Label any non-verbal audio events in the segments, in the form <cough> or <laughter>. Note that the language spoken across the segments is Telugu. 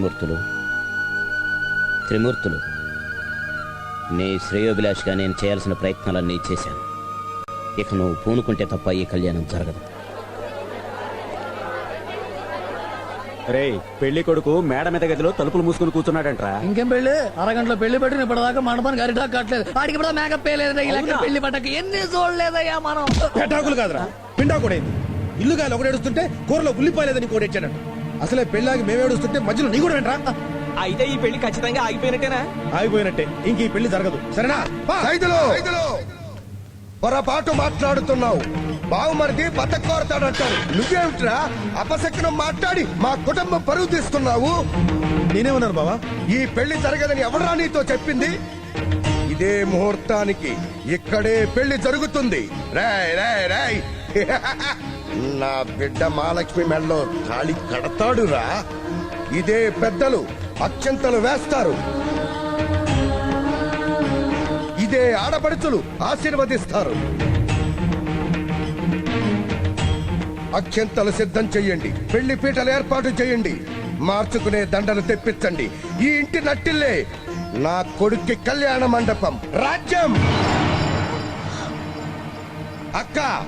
త్రిమూర్తులు. త్రిమూర్తులు నీ శ్రేయోభిలాష్గా నేను చేయాల్సిన ప్రయత్నాలన్నీ చేశాను. ఇక నువ్వు పూనుకుంటే తప్ప ఈ కళ్యాణం జరగదు. రే పెళ్ళి కొడుకు మేడ మీద గదిలో తలుపులు మూసుకుని కూర్చున్నాడంట్రా. ఇంకేం పెళ్ళి అరగంటలో పెళ్ళి పెట్టిన ఇప్పటిదాకా మండపానికి అరిటా కట్టలేదు ఆడికి ఇప్పుడు మేకప్ వేయలేదు లెక్క పెళ్ళి పట్టక. ఎన్ని చూడలేదయ్యా మనం. పెటాకులు కాదురా. పిండా కూడా అయింది ఇల్లు గాలి ఒకటి ఏడుస్తుంటే కూరలో ఉల్లిపాయలేదని ఇంకోటి ఇచ్చాడంట అసలే పెళ్ళాగి మేము ఏడుస్తుంటే మధ్యలో నీ కూడా వెంట్రా అయితే ఈ పెళ్ళి ఖచ్చితంగా ఆగిపోయినట్టేనా? ఆగిపోయినట్టే. ఇంక ఈ పెళ్ళి జరగదు. సరేనా? పా. ఖైదులు పొరపాటు మాట్లాడుతున్నావు. బావుమరిది బతకోరతాడంటారు నువ్వేమిట్రా? అపశకునం మాట్లాడి మా కుటుంబం పరువు తీస్తున్నావు? నేనేమన్నాను బావా? ఈ పెళ్ళి జరగదని ఎవడరా నీతో చెప్పింది? ఇదే ముహూర్తానికి ఇక్కడే పెళ్ళి జరుగుతుంది. రాయ్ రాయ్ రాయ్. <laughs> నా బిడ్డ మహాలక్ష్మి మెడలో తాళి కడతాడురా. ఇదే పెద్దలు అత్యంతలు వేస్తారు. ఇదే ఆడపడుచులు ఆశీర్వదిస్తారు. అత్యంతలు సిద్ధం చెయ్యండి. పెళ్ళి పీటలు ఏర్పాటు చేయండి మార్చుకునే దండలు తెప్పించండి. ఈ ఇంటి నట్టిల్లే నా కొడుక్కి కళ్యాణ మండపం. రాజ్యం! అక్క!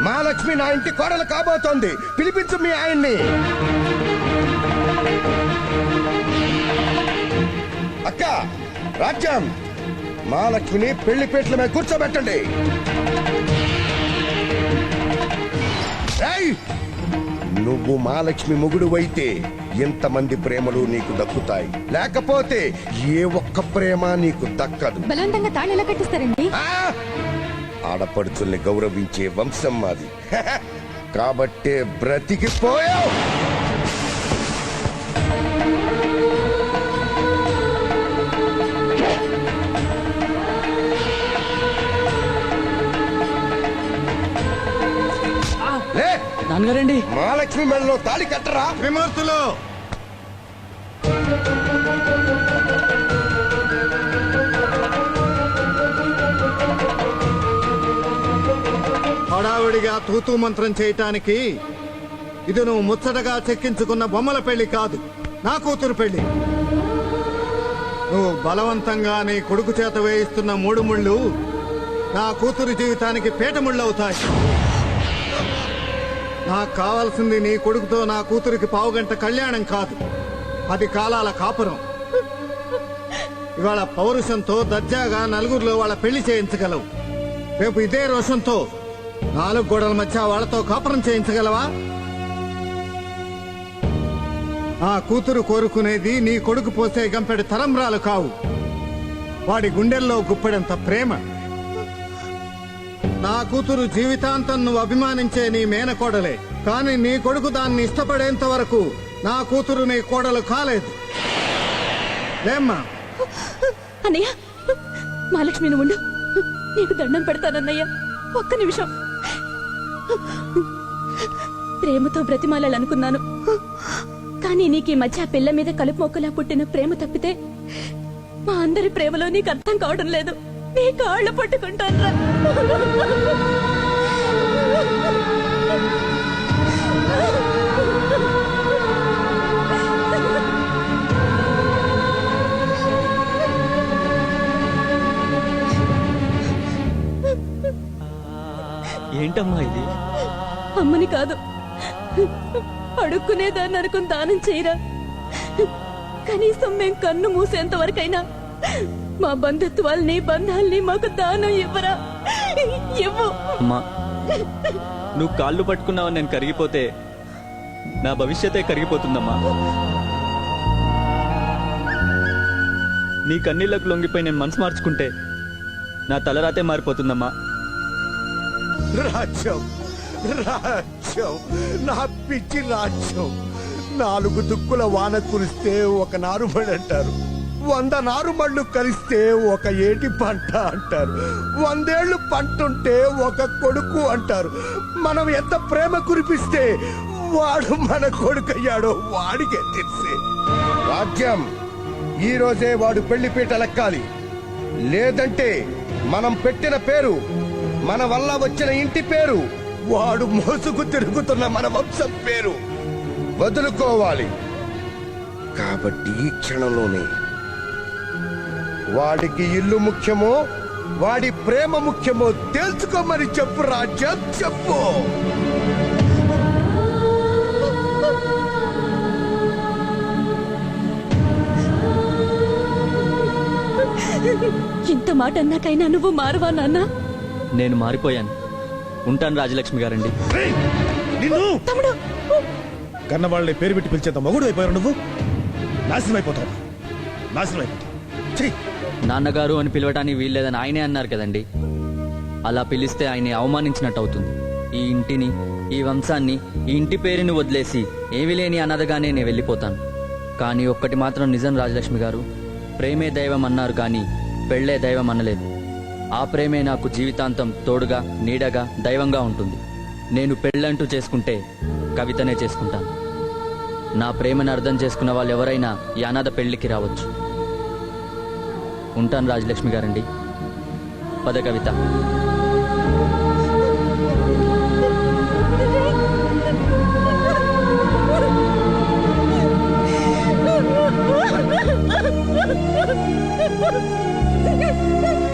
మహాలక్ష్మి నా ఇంటి కోడలు కాబోతోంది. పిలిపించు మీ ఆయన్ని. అక్క రాజ్యం. మహాలక్ష్మిని పెళ్ళి పీటల మీద కూర్చోబెట్టండి! నువ్వు మహాలక్ష్మి మొగుడు అయితే ఎంతమంది ప్రేమలు నీకు దక్కుతాయి. లేకపోతే ఏ ఒక్క ప్రేమ నీకు దక్కదు. బలవంతంగా తాళి ఎలా కట్టిస్తారండి? ఆ! ఆడపడుచుల్ని గౌరవించే వంశం మాది. <laughs> కాబట్టే బ్రతికిపోయావు నాన్నగారండి. మహాలక్ష్మి మెడలో తాళి కట్టరా? విమూర్తులు! హడావుడిగా తూతూ మంత్రం చేయటానికి ఇది నువ్వు ముచ్చటగా చెక్కించుకున్న బొమ్మల పెళ్ళి కాదు. నా కూతురు పెళ్ళి. నువ్వు బలవంతంగా నీ కొడుకు చేత వేయిస్తున్న మూడు ముళ్ళు నా కూతురు జీవితానికి పేటముళ్ళవుతాయి అవుతాయి నాకు కావాల్సింది నీ కొడుకుతో నా కూతురికి పావుగంట కళ్యాణం కాదు. అది కాలాల కాపురం. ఇవాళ పౌరుషంతో దర్జాగా నలుగురిలో వాళ్ళ పెళ్ళి చేయించగలవు. రేపు ఇదే రోషంతో నాలుగు గోడల మధ్య వాళ్ళతో కాపురం చేయించగలవా? ఆ కూతురు కోరుకునేది నీ కొడుకు పోసే గంపెడు తలంబ్రాలు కావు. వాడి గుండెల్లో గుప్పెడంత ప్రేమ. నా కూతురు జీవితాంతం నువ్వు అభిమానించే నీ మేనకోడలే. కానీ నీ కొడుకు దాన్ని ఇష్టపడేంత వరకు నా కూతురు నీ కోడలు కాలేదు. లేమ్మా. అన్నయ్య మహాలక్ష్మి నువ్వు ఉండు. నీకు దండం పెడతానన్నయ్య. ఒక్క నిమిషం. ప్రేమతో బ్రతిమాలనుకున్నాను కానీ నీకు ఈ మధ్య ఆ పిల్ల మీద కలుపు మొక్కలా పుట్టిన ప్రేమ తప్పితే మా అందరి ప్రేమలో నీకు అర్థం కావడం లేదు. నీ కాళ్ళు పట్టుకుంటాను ఏంటమ్మా ఇది? అమ్మని కాదు. అడుక్కునేదాన్ని అనుకుని దానం చేయరా. కనీసం మేం కన్ను మూసేంత వరకైనా మా బంధుత్వాల్ని బంధాల్ని మాకు దానం ఇవ్వరా. ఇవ్వు. అమ్మా నువ్వు కాళ్ళు పట్టుకున్నావని నేను కరిగిపోతే నా భవిష్యతే కరిగిపోతుందమ్మా. నీ కన్నీళ్ళకు లొంగిపోయి నేను మనసు మార్చుకుంటే నా తలరాతే మారిపోతుందమ్మా. రాజ్యం రాజ్యం నా పిచ్చి రాజ్యం. నాలుగు దుక్కుల వాన కురిస్తే ఒక నారుమడి అంటారు. వంద నారుమళ్ళు కలిస్తే ఒక ఏటి పంట అంటారు. వందేళ్ళు పంటుంటే ఒక కొడుకు అంటారు. మనం ఎంత ప్రేమ కురిపిస్తే వాడు మన కొడుకయ్యాడో వాడికే తెలిసే. రాజ్యం ఈ రోజే వాడు పెళ్ళిపీట లెక్కాలి. లేదంటే మనం పెట్టిన పేరు మన వల్ల వచ్చిన ఇంటి పేరు. వాడు మోసుకు తిరుగుతున్న మన వంశం పేరు. వదులుకోవాలి. కాబట్టి ఈ క్షణంలోనే వాడికి ఇల్లు ముఖ్యమో వాడి ప్రేమ ముఖ్యమో తెలుసుకోమని చెప్పు రాజ్యం చెప్పు. ఇంత మాట అన్నాకైనా నువ్వు మారవా నాన్న? నేను మారిపోయాను. ఉంటాను రాజలక్ష్మి గారండి. రేయ్, నిన్ను! తమ్ముడు! కన్నవాళ్ళని పేరు పెట్టి పిలిచేంత మగుడు అయిపోయారు నువ్వు? నాశనం అయిపోతావు? నాశనం అయిపోతావు? ఛీ! నాన్నగారు అని పిలవటానికి వీల్లేదని ఆయనే అన్నారు కదండి. అలా పిలిస్తే ఆయన్ని అవమానించినట్టు అవుతుంది ఈ ఇంటిని ఈ వంశాన్ని ఈ ఇంటి పేరుని వదిలేసి ఏమీ లేని అన్నదగానే నేను వెళ్ళిపోతాను. కానీ ఒక్కటి మాత్రం నిజం రాజలక్ష్మి గారు ప్రేమే దైవం అన్నారు కానీ పెళ్ళే దైవం అనలేదు. ఆ ప్రేమే నాకు జీవితాంతం తోడుగా నీడగా దైవంగా ఉంటుంది. నేను పెళ్ళంటూ చేసుకుంటే కవితనే చేసుకుంటాను. నా ప్రేమను అర్థం చేసుకున్న వాళ్ళు ఎవరైనా యానాద పెళ్ళికి రావచ్చు. ఉంటాను రాజలక్ష్మి గారండి. పద కవిత. <laughs> <laughs>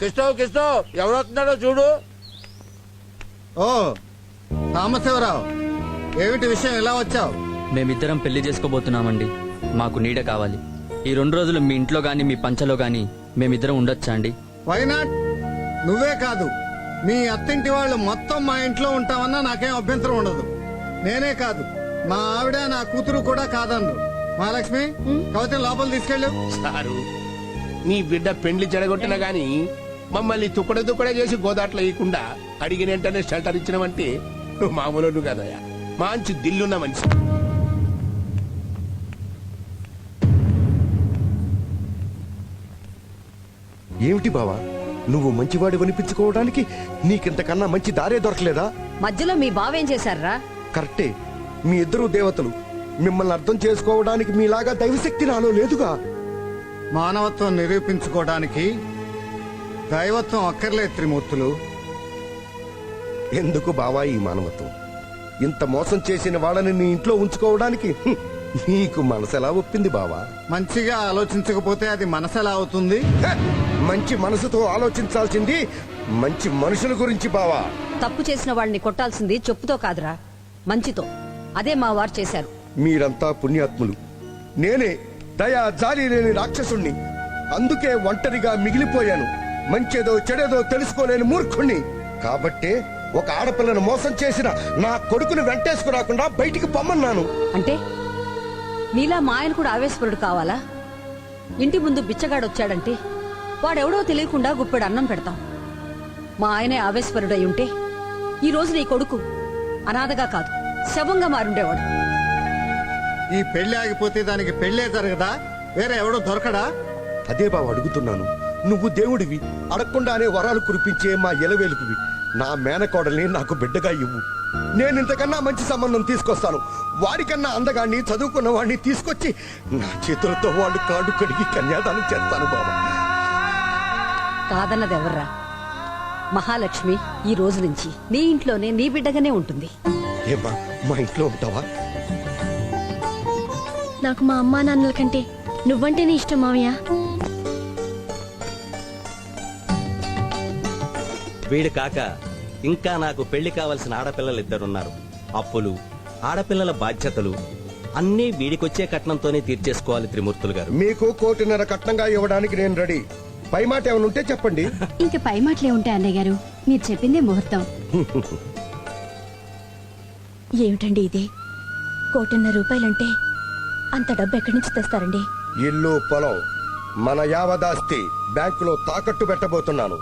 కిష్టవ్ కిష్టవ్ ఎవరు వస్తున్నాడో చూడు. ఓ రామశివరావు ఏమిటి విషయం? ఇలా వచ్చావు? మేమిద్దరం పెళ్ళి చేసుకోబోతున్నామండి. మాకు నీడ కావాలి. ఈ రెండు రోజులు మీ ఇంట్లో గాని మీ పంచలో గాని మేమిద్దరం ఉండొచ్చా అండి? వైనాట్ నువ్వే కాదు. మీ అత్తింటి వాళ్ళు మొత్తం మా ఇంట్లో ఉంటామన్నా నాకేం అభ్యంతరం ఉండదు. నేనే కాదు. మా ఆవిడ నా కూతురు కూడా కాదన్ను మహాలక్ష్మి కవిత లోపల తీసుకెళ్ళు. సారు నీ బిడ్డ పెండ్లి చెడగొట్టినా గాని మమ్మల్ని తుక్కడే తుక్కడే చేసి గోదాట్లో వేయకుండా అడిగిన వెంటనే షెల్టర్ ఇచ్చినవంటే నువ్వు మామూలు కదయ్యా. మంచి దిల్లున్న మనిషి. ఏమిటి బావా? నువ్వు మంచివాడి వినిపించుకోవడానికి నీకింతకన్నా మంచి దారే దొరకలేదా? మధ్యలో మీ బావేం చేశారా? కరెక్టే. మీ ఇద్దరు దేవతలు మిమ్మల్ని అర్థం చేసుకోవడానికి మీలాగా దైవశక్తి నాలో లేదుగా. మానవత్వం నిరూపించుకోవడానికి దైవత్వం అక్కర్లేదు త్రిమూర్తులు. ఎందుకు బావా ఈ మానవత్వం? ఇంత మోసం చేసిన వాళ్ళని నీ ఇంట్లో ఉంచుకోవడానికి నీకు మనసెలా ఒప్పింది బావా? మంచిగా ఆలోచించకపోతే అది మనసెలా అవుతుంది? హ! మంచి మనసుతో ఆలోచించాల్సింది మంచి మనుషుల గురించి బావా. తప్పు చేసిన వాడిని కొట్టాల్సింది చెప్పుతో కాదురా మంచితో. అదే మా వారు చేశారు. మీరంతా పుణ్యాత్ములు. నేనే దయా జాలి లేని రాక్షసుణ్ణి. అందుకే ఒంటరిగా మిగిలిపోయాను. మంచేదో చెడేదో తెలుసుకోలేని మూర్ఖుణ్ణి. కాబట్టే ఒక ఆడపిల్లను మోసం చేసిన నా కొడుకును వెంటేసుకురాకుండా బయటికి పొమ్మన్నాను. అంటే? నీలా మా ఆయన కూడా ఆవేశపరుడు కావాలా? ఇంటి ముందు బిచ్చగాడు వచ్చాడంటే వాడెవడో తెలియకుండా గుప్పెడు అన్నం పెడతాం. మా ఆయనే ఆవేశపరుడై ఉంటే ఈ రోజు నీ కొడుకు అనాథగా కాదు శవంగా మారుండేవాడు. ఈ పెళ్ళి ఆగిపోతే దానికి పెళ్ళే జరగదా? వేరే ఎవడో దొరకడా? అదే బావ అడుగుతున్నాను. నువ్వు దేవుడివి అడగకుండానే వరాలు కురిపించే మా ఎలవేలుకువి. నా మేనకోడల్ని నాకు బిడ్డగా ఇవ్వు. నేను ఇంతకన్నా మంచి సంబంధం తీసుకొస్తాను. వాడికన్నా అందగాన్ని చదువుకున్న వాడిని తీసుకొచ్చి నా చేతులతో వాడు కాడు కడిగి కన్యాదానం చేస్తాను బాబా. కాదన్నది ఎవర్రా? మహాలక్ష్మి ఈ రోజు నుంచి నీ ఇంట్లోనే నీ బిడ్డగానే ఉంటుంది. ఏమ్మా మా ఇంట్లో ఉంటావా? నాకు మా అమ్మా నాన్నల కంటే నువ్వంటేనే ఇష్టం మావయ్య వీడు కాక ఇంకా నాకు పెళ్ళి కావలసిన ఆడపిల్లలు ఇద్దరున్నారు అప్పులు ఆడపిల్లల బాధ్యతలు అన్నీ వీడికొచ్చే కట్నంతోనే తీర్చేసుకోవాలి త్రిమూర్తులు గారు. మీకు కోటిన్నర కట్నంగా ఇవ్వడానికి నేను రెడీ. పై మాట ఏమైనా ఉంటే చెప్పండి. ఇంక పై మాటలే ఉంటాయి అన్నయ్య గారు. మీరు చెప్పిందే ముహూర్తం. <laughs> ఏమిటండి ఇది? కోటిన్నర రూపాయలంటే అంత డబ్బు ఎక్కడి నుంచి తెస్తారండి? ఇల్లు పొలం మన యావదాస్తి బ్యాంకులో తాకట్టు పెట్టబోతున్నాను.